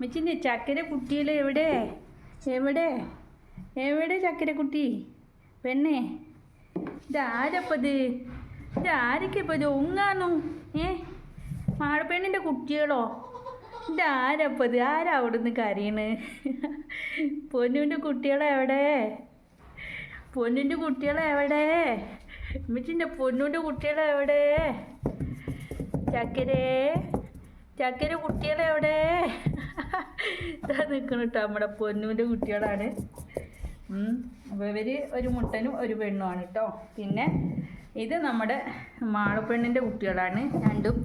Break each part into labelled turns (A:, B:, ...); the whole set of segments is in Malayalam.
A: മെച്ചിന്റെ ചക്കര കുട്ടിയിൽ എവിടെ? എവിടെ? എവിടെ ചക്കര കുട്ടി? പെണ്ണേ ഇതാരപ്പത് ഇതാരക്കപ്പത് ഇത്? ഒങ്ങാന്നു ഏ? മാടപ്പെണ്ണിന്റെ കുട്ടികളോ? ഇതാരപ്പത് ആരാ അവിടുന്ന് കരയണ്? പൊന്നുവിന്റെ കുട്ടികളെ എവിടെ? പൊന്നിന്റെ കുട്ടികളെ എവിടെ? പൊന്നുവിന്റെ കുട്ടികളെവിടെ ചക്കരേ ചക്കര കുട്ടികളെ എവിടെ? ഇതാ നിൽക്കണം കേട്ടോ നമ്മുടെ പൊന്നുവിന്റെ കുട്ടികളാണ്. ഇവർ ഒരു മുട്ടനും ഒരു പെണ്ണുമാണ് കേട്ടോ പിന്നെ ഇത് നമ്മുടെ മാളപ്പെണ്ണിന്റെ കുട്ടികളാണ്. രണ്ടും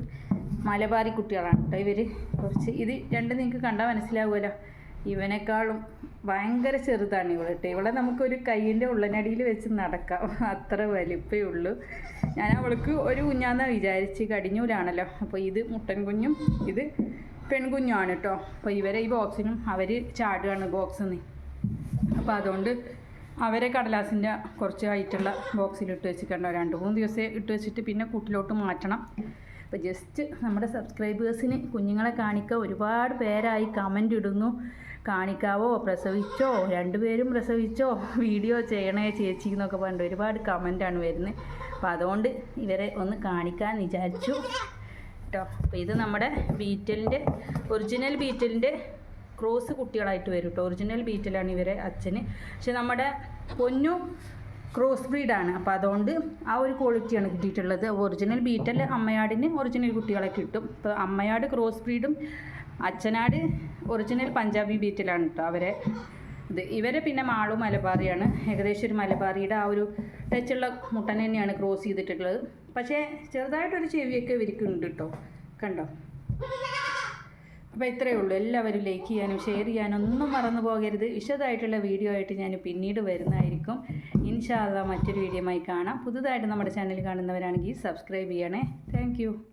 A: മലബാരി കുട്ടികളാണ് കേട്ടോ ഇവർ. കുറച്ച് ഇത് രണ്ടും നിങ്ങൾക്ക് കണ്ടാൽ മനസ്സിലാവുമല്ലോ ഇവനേക്കാളും ഭയങ്കര ചെറുതാണ് ഇവൾ കേട്ടോ ഇവളെ നമുക്കൊരു കയ്യിന്റെ ഉള്ളനടിയിൽ വെച്ച് നടക്കാം. അത്ര വലിപ്പേ ഉള്ളൂ. ഞാൻ അവൾക്ക് ഒരു കുഞ്ഞാന്നാണ് വിചാരിച്ച് കടിഞ്ഞൂലാണല്ലോ. അപ്പോൾ ഇത് മുട്ടൻ കുഞ്ഞും ഇത് പെൺകുഞ്ഞുമാണ് കേട്ടോ അപ്പോൾ ഇവരെ ഈ ബോക്സിനും അവർ ചാടുകയാണ് ബോക്സിൽ അപ്പോൾ അതുകൊണ്ട് അവരെ കടലാസിന്റെ കുറച്ച് ആയിട്ടുള്ള ബോക്സിൽ ഇട്ട് വെച്ചിട്ടുണ്ടോ. രണ്ട് മൂന്ന് ദിവസം ഇട്ട് വെച്ചിട്ട് പിന്നെ കൂട്ടിലോട്ട് മാറ്റണം. അപ്പോൾ ജസ്റ്റ് നമ്മുടെ സബ്സ്ക്രൈബേഴ്സിന് കുഞ്ഞുങ്ങളെ കാണിക്കുക ഒരുപാട് പേരായി കമന്റ് ഇടുന്നു. കാണിക്കാവോ? പ്രസവിച്ചോ? രണ്ടുപേരും പ്രസവിച്ചോ? വീഡിയോ ചെയ്യണേ ചേച്ചി എന്നൊക്കെ പറഞ്ഞിട്ട് ഒരുപാട് കമന്റാണ് വരുന്നത്. അപ്പോൾ അതുകൊണ്ട് ഇവരെ ഒന്ന് കാണിക്കാൻ വിചാരിച്ചു. കേട്ടോ. അപ്പോൾ ഇത് നമ്മുടെ ബീറ്റലിന്റെ ഒറിജിനൽ ബീറ്റലിന്റെ ക്രോസ് കുട്ടികളായിട്ട് വരും കേട്ടോ. ഒറിജിനൽ ബീറ്റലാണ് ഇവരെ അച്ഛന്. പക്ഷെ നമ്മുടെ പൊന്നു ക്രോസ് ബ്രീഡാണ്. അപ്പോൾ അതുകൊണ്ട് ആ ഒരു ക്വാളിറ്റിയാണ് കിട്ടിയിട്ടുള്ളത്. ഒറിജിനൽ ബീറ്റൽ അമ്മയാടിന് ഒറിജിനൽ കുട്ടികളെ കിട്ടും. അപ്പോൾ അമ്മയാട് ക്രോസ് ബ്രീഡും അച്ഛനാട് ഒറിജിനൽ പഞ്ചാബി ബീറ്റലാണ് കേട്ടോ അവരെ ഇത്. ഇവരെ പിന്നെ മാളും മലബാറിയാണ്. ഏകദേശം ഒരു മലബാറിയുടെ ആ ഒരു ടച്ചുള്ള മുട്ടൻ തന്നെയാണ് ക്രോസ് ചെയ്തിട്ടുള്ളത്. പക്ഷേ ചെറുതായിട്ടൊരു ചെവിയൊക്കെ വിരിക്കുന്നുണ്ട് കേട്ടോ. കണ്ടോ? അപ്പോൾ ഇത്രയേ ഉള്ളൂ. എല്ലാവരും ലൈക്ക് ചെയ്യാനും ഷെയർ ചെയ്യാനും ഒന്നും മറന്നു പോകരുത്. വിശദമായിട്ടുള്ള വീഡിയോ ആയിട്ട് ഞാൻ പിന്നീട് വരുന്നതായിരിക്കും. ഇൻഷാല്ല മറ്റൊരു വീഡിയോയുമായി കാണാം. പുതുതായിട്ട് നമ്മുടെ ചാനൽ കാണുന്നവരാണെങ്കിൽ സബ്സ്ക്രൈബ് ചെയ്യണേ. താങ്ക്